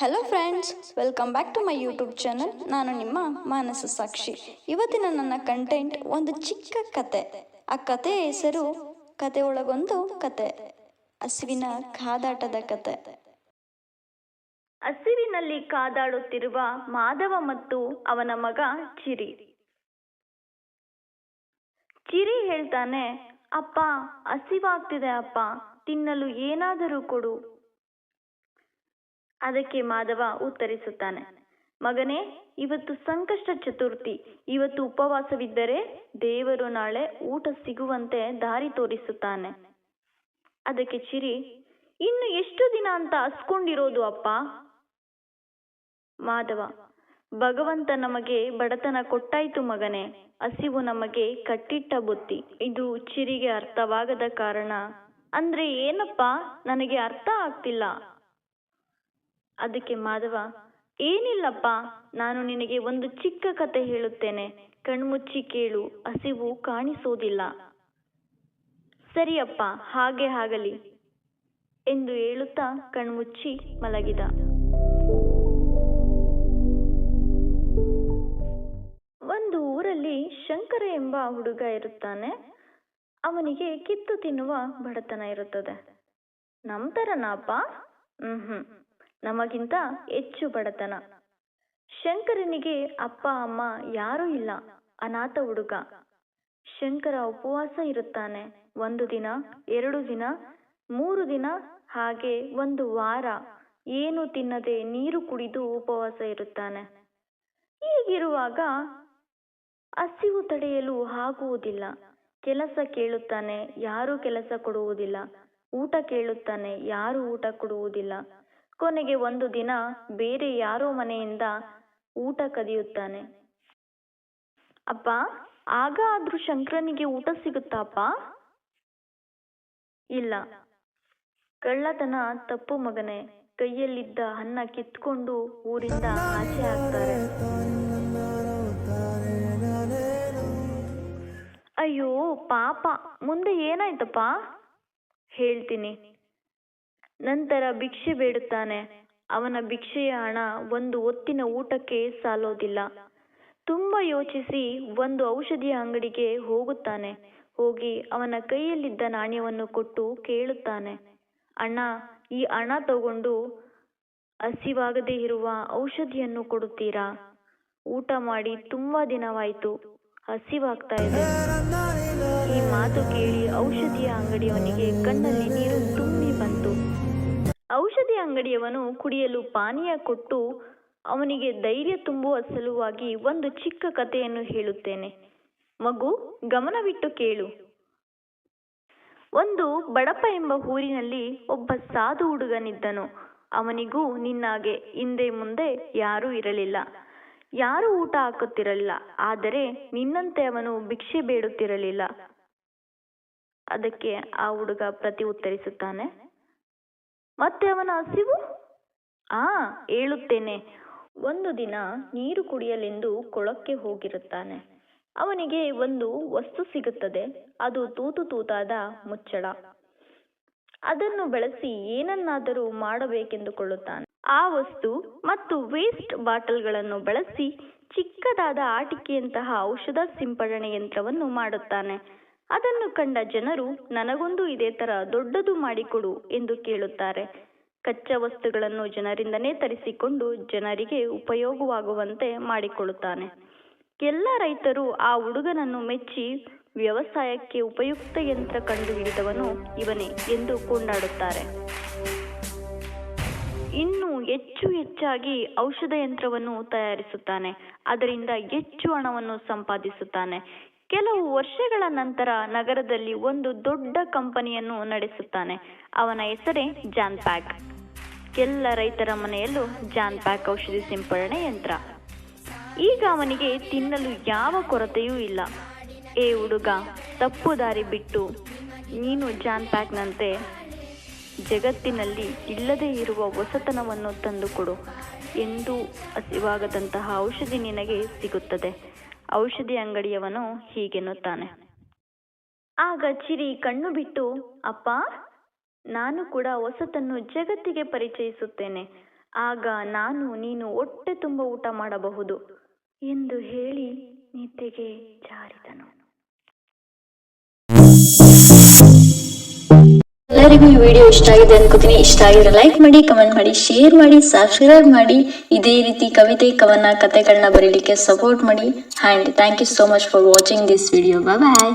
Hello friends welcome back to my YouTube channel ನಾನು ನಿಮ್ಮ ಮಾನಸ ಸಾಕ್ಷಿ. ಇವತ್ತಿನ ನನ್ನ ಕಂಟೆಂಟ್ ಒಂದು ಚಿಕ್ಕ ಕತೆ. ಆ ಕಥೆಯ ಹೆಸರು ಕತೆ ಒಳಗೊಂದು ಕತೆ. ಹಸಿವಿನ ಕಾದಾಟದ ಕತೆ. ಹಸಿವಿನಲ್ಲಿ ಕಾದಾಡುತ್ತಿರುವ ಮಾಧವ ಮತ್ತು ಅವನ ಮಗ ಚಿರಿ. ಚಿರಿ ಹೇಳ್ತಾನೆ, ಅಪ್ಪ, ಹಸಿವಾಗ್ತಿದೆ ಅಪ್ಪ. ತಿನ್ನಲು ಏನಾದರೂ ಕೊಡು. ಅದಕ್ಕೆ ಮಾಧವ ಉತ್ತರಿಸುತ್ತಾನೆ. ಮಗನೇ, ಇವತ್ತು ಸಂಕಷ್ಟ ಚತುರ್ಥಿ. ಇವತ್ತು ಉಪವಾಸವಿದ್ದರೆ ದೇವರು ನಾಳೆ ಊಟ ಸಿಗುವಂತೆ ದಾರಿ ತೋರಿಸುತ್ತಾನೆ. ಅದಕ್ಕೆ ಚಿರಿ, ಇನ್ನು ಎಷ್ಟು ದಿನ ಅಂತ ಅಸ್ಕೊಂಡಿರೋದು ಅಪ್ಪ? ಮಾಧವ, ಭಗವಂತ ನಮಗೆ ಬಡತನ ಕೊಟ್ಟಾಯ್ತು ಮಗನೇ. ಹಸಿವು ನಮಗೆ ಕಟ್ಟಿಟ್ಟ ಬುತ್ತಿ. ಇದು ಚಿರಿಗೆ ಅರ್ಥವಾಗದ ಕಾರಣ. ಅಂದ್ರೆ ಏನಪ್ಪ, ನನಗೆ ಅರ್ಥ ಆಗ್ತಿಲ್ಲ. ಅದಕ್ಕೆ ಮಾಧವ, ಏನಿಲ್ಲಪ್ಪ, ನಾನು ನಿನಗೆ ಒಂದು ಚಿಕ್ಕ ಕತೆ ಹೇಳುತ್ತೇನೆ. ಕಣ್ಮುಚ್ಚಿ ಕೇಳು, ಹಸಿವು ಕಾಣಿಸೋದಿಲ್ಲ. ಸರಿಯಪ್ಪ ಹಾಗೆ ಆಗಲಿ ಎಂದು ಹೇಳುತ್ತಾ ಕಣ್ಮುಚ್ಚಿ ಮಲಗಿದ. ಒಂದು ಊರಲ್ಲಿ ಶಂಕರ ಎಂಬ ಹುಡುಗ ಇರುತ್ತಾನೆ. ಅವನಿಗೆ ಕಿತ್ತು ತಿನ್ನುವ ಬಡತನ ಇರುತ್ತದೆ. ನಮ್ ತರನಾಪ ಹ್ಮ್ ಹ್ಮ್. ನಮಗಿಂತ ಹೆಚ್ಚು ಬಡತನ. ಶಂಕರನಿಗೆ ಅಪ್ಪ, ಅಮ್ಮ ಯಾರೂ ಇಲ್ಲ. ಅನಾಥ ಹುಡುಗ. ಶಂಕರ ಉಪವಾಸ ಇರುತ್ತಾನೆ. ಒಂದು ದಿನ, ಎರಡು ದಿನ, ಮೂರು ದಿನ, ಹಾಗೆ ಒಂದು ವಾರ ಏನು ತಿನ್ನದೆ ನೀರು ಕುಡಿದು ಉಪವಾಸ ಇರುತ್ತಾನೆ. ಹೀಗಿರುವಾಗ ಹಸಿವು ತಡೆಯಲು ಆಗುವುದಿಲ್ಲ. ಕೆಲಸ ಕೇಳುತ್ತಾನೆ, ಯಾರೂ ಕೆಲಸ ಕೊಡುವುದಿಲ್ಲ. ಊಟ ಕೇಳುತ್ತಾನೆ, ಯಾರೂ ಊಟ ಕೊಡುವುದಿಲ್ಲ. ಕೊನೆಗೆ ಒಂದು ದಿನ ಬೇರೆ ಯಾರೋ ಮನೆಯಿಂದ ಊಟ ಕದಿಯುತ್ತಾನೆ. ಅಪ್ಪ, ಆಗ ಆದ್ರೂ ಶಂಕರನಿಗೆ ಊಟ ಸಿಗುತ್ತಾಪ್ಪ ಇಲ್ಲ. ಕಳ್ಳತನ ತಪ್ಪು ಮಗನೇ. ಕೈಯಲ್ಲಿದ್ದ ಅನ್ನ ಕಿತ್ಕೊಂಡು ಊರಿಂದ ಆಚೆ ಆಗ್ತಾರೆ. ಅಯ್ಯೋ, ಪಾಪ. ಮುಂದೆ ಏನಾಯ್ತಪ್ಪ? ಹೇಳ್ತೀನಿ. ನಂತರ ಭಿಕ್ಷೆ ಬೇಡುತ್ತಾನೆ. ಅವನ ಭಿಕ್ಷೆಯ ಹಣ ಒಂದು ಹೊತ್ತಿನ ಊಟಕ್ಕೆ ಸಾಲೋದಿಲ್ಲ. ತುಂಬ ಯೋಚಿಸಿ ಒಂದು ಔಷಧಿಯ ಅಂಗಡಿಗೆ ಹೋಗುತ್ತಾನೆ. ಹೋಗಿ ಅವನ ಕೈಯಲ್ಲಿದ್ದ ನಾಣ್ಯವನ್ನು ಕೊಟ್ಟು ಕೇಳುತ್ತಾನೆ. ಅಣ್ಣ, ಈ ಹಣ ತಗೊಂಡು ಹಸಿವಾಗದೇ ಇರುವ ಔಷಧಿಯನ್ನು ಕೊಡುತ್ತೀರಾ? ಊಟ ಮಾಡಿ ತುಂಬಾ ದಿನವಾಯಿತು. ಹಸಿವಾಗ್ತಾ ಇದೆ. ಈ ಮಾತು ಕೇಳಿ ಔಷಧಿಯ ಅಂಗಡಿಯವನಿಗೆ ಕಣ್ಣಲ್ಲಿ ನೀರು ತುಂಬಿ ಬಂತು. ಅಂಗಡಿಯವನು ಕುಡಿಯಲು ಪಾನೀಯ ಕೊಟ್ಟು ಅವನಿಗೆ ಧೈರ್ಯ ತುಂಬುವ ಸಲುವಾಗಿ ಒಂದು ಚಿಕ್ಕ ಕಥೆಯನ್ನು ಹೇಳುತ್ತೇನೆ. ಮಗು, ಗಮನವಿಟ್ಟು ಕೇಳು. ಒಂದು ಬಡಪ ಎಂಬ ಊರಿನಲ್ಲಿ ಒಬ್ಬ ಸಾಧು ಹುಡುಗನಿದ್ದನು. ಅವನಿಗೂ ನಿನ್ನಾಗೆ ಹಿಂದೆ ಮುಂದೆ ಯಾರೂ ಇರಲಿಲ್ಲ. ಯಾರೂ ಊಟ ಹಾಕುತ್ತಿರಲಿಲ್ಲ. ಆದರೆ ನಿನ್ನಂತೆ ಅವನು ಭಿಕ್ಷೆ ಬೇಡುತ್ತಿರಲಿಲ್ಲ. ಅದಕ್ಕೆ ಆ ಹುಡುಗ ಪ್ರತಿ ಉತ್ತರಿಸುತ್ತಾನೆ. ಮತ್ತೆ ಅವನ ಹಸಿವು? ಆ, ಹೇಳುತ್ತೇನೆ. ಒಂದು ದಿನ ನೀರು ಕುಡಿಯಲೆಂದು ಕೊಳಕ್ಕೆ ಹೋಗಿರುತ್ತಾನೆ. ಅವನಿಗೆ ಒಂದು ವಸ್ತು ಸಿಗುತ್ತದೆ. ಅದು ತೂತು ತೂತಾದ ಮುಚ್ಚಳ. ಅದನ್ನು ಬಳಸಿ ಏನನ್ನಾದರೂ ಮಾಡಬೇಕೆಂದುಕೊಳ್ಳುತ್ತಾನೆ. ಆ ವಸ್ತು ಮತ್ತು ವೇಸ್ಟ್ ಬಾಟಲ್ಗಳನ್ನು ಬಳಸಿ ಚಿಕ್ಕದಾದ ಆಟಿಕೆಯಂತಹ ಔಷಧ ಸಿಂಪಡಣೆ ಯಂತ್ರವನ್ನು ಮಾಡುತ್ತಾನೆ. ಅದನ್ನು ಕಂಡ ಜನರು, ನನಗೊಂದು ಇದೇ ತರ ದೊಡ್ಡದು ಮಾಡಿಕೊಡು ಎಂದು ಕೇಳುತ್ತಾರೆ. ಕಚ್ಚಾ ವಸ್ತುಗಳನ್ನು ಜನರಿಂದನೇ ತರಿಸಿಕೊಂಡು ಜನರಿಗೆ ಉಪಯೋಗವಾಗುವಂತೆ ಮಾಡಿಕೊಳ್ಳುತ್ತಾನೆ. ಎಲ್ಲ ರೈತರು ಆ ಹುಡುಗನನ್ನು ಮೆಚ್ಚಿ ವ್ಯವಸಾಯಕ್ಕೆ ಉಪಯುಕ್ತ ಯಂತ್ರ ಕಂಡುಹಿಡಿದವನು ಇವನೇ ಎಂದು ಕೊಂಡಾಡುತ್ತಾರೆ. ಇನ್ನು ಹೆಚ್ಚು ಹೆಚ್ಚಾಗಿ ಔಷಧ ಯಂತ್ರವನ್ನು ತಯಾರಿಸುತ್ತಾನೆ. ಅದರಿಂದ ಹೆಚ್ಚು ಹಣವನ್ನು ಸಂಪಾದಿಸುತ್ತಾನೆ. ಕೆಲವು ವರ್ಷಗಳ ನಂತರ ನಗರದಲ್ಲಿ ಒಂದು ದೊಡ್ಡ ಕಂಪನಿಯನ್ನು ನಡೆಸುತ್ತಾನೆ. ಅವನ ಹೆಸರೇ ಜಾನ್ ಪ್ಯಾಕ್ ಎಲ್ಲ ರೈತರ ಮನೆಯಲ್ಲೂ ಜಾನ್ ಪ್ಯಾಕ್ ಔಷಧಿ ಸಿಂಪಡಣೆ ಯಂತ್ರ. ಈಗ ಅವನಿಗೆ ತಿನ್ನಲು ಯಾವ ಕೊರತೆಯೂ ಇಲ್ಲ. ಏ ಹುಡುಗ, ತಪ್ಪು ದಾರಿ ಬಿಟ್ಟು. ನೀನು ಜಾನ್ ಪ್ಯಾಕ್ನಂತೆ ಜಗತ್ತಿನಲ್ಲಿ ಇಲ್ಲದೇ ಇರುವ ಹೊಸತನವನ್ನು ತಂದುಕೊಡು. ಎಂದು ಹಸಿವಾಗದಂತಹ ಔಷಧಿ ನಿನಗೆ ಸಿಗುತ್ತದೆ. ಔಷಧಿ ಅಂಗಡಿಯವನು ಹೀಗೆನ್ನುತ್ತಾನೆ. ಆಗ ಚಿರಿ ಕಣ್ಣು ಬಿಟ್ಟು, ಅಪ್ಪ, ನಾನು ಕೂಡ ಹೊಸತನ್ನು ಜಗತ್ತಿಗೆ ಪರಿಚಯಿಸುತ್ತೇನೆ. ಆಗ ನಾನು ನೀನು ಹೊಟ್ಟೆ ತುಂಬ ಊಟ ಮಾಡಬಹುದು ಎಂದು ಹೇಳಿ ನಿದ್ದೆಗೆ ಜಾರಿದನು. ಎಲ್ಲರಿಗೂ ಈ ವಿಡಿಯೋ ಇಷ್ಟ ಆಗಿದೆ ಅನ್ಕೋತೀನಿ. ಇಷ್ಟ ಆಗಿದ್ರೆ ಲೈಕ್ ಮಾಡಿ ಕಮೆಂಟ್ ಮಾಡಿ ಶೇರ್ ಮಾಡಿ ಸಬ್ಸ್ಕ್ರೈಬ್ ಮಾಡಿ. ಇದೇ ರೀತಿ ಕವಿತೆ, ಕವನ ಕಥೆಗಳನ್ನ ಬರೀಲಿಕ್ಕೆ ಸಪೋರ್ಟ್ ಮಾಡಿ. And thank you so much for watching this video bye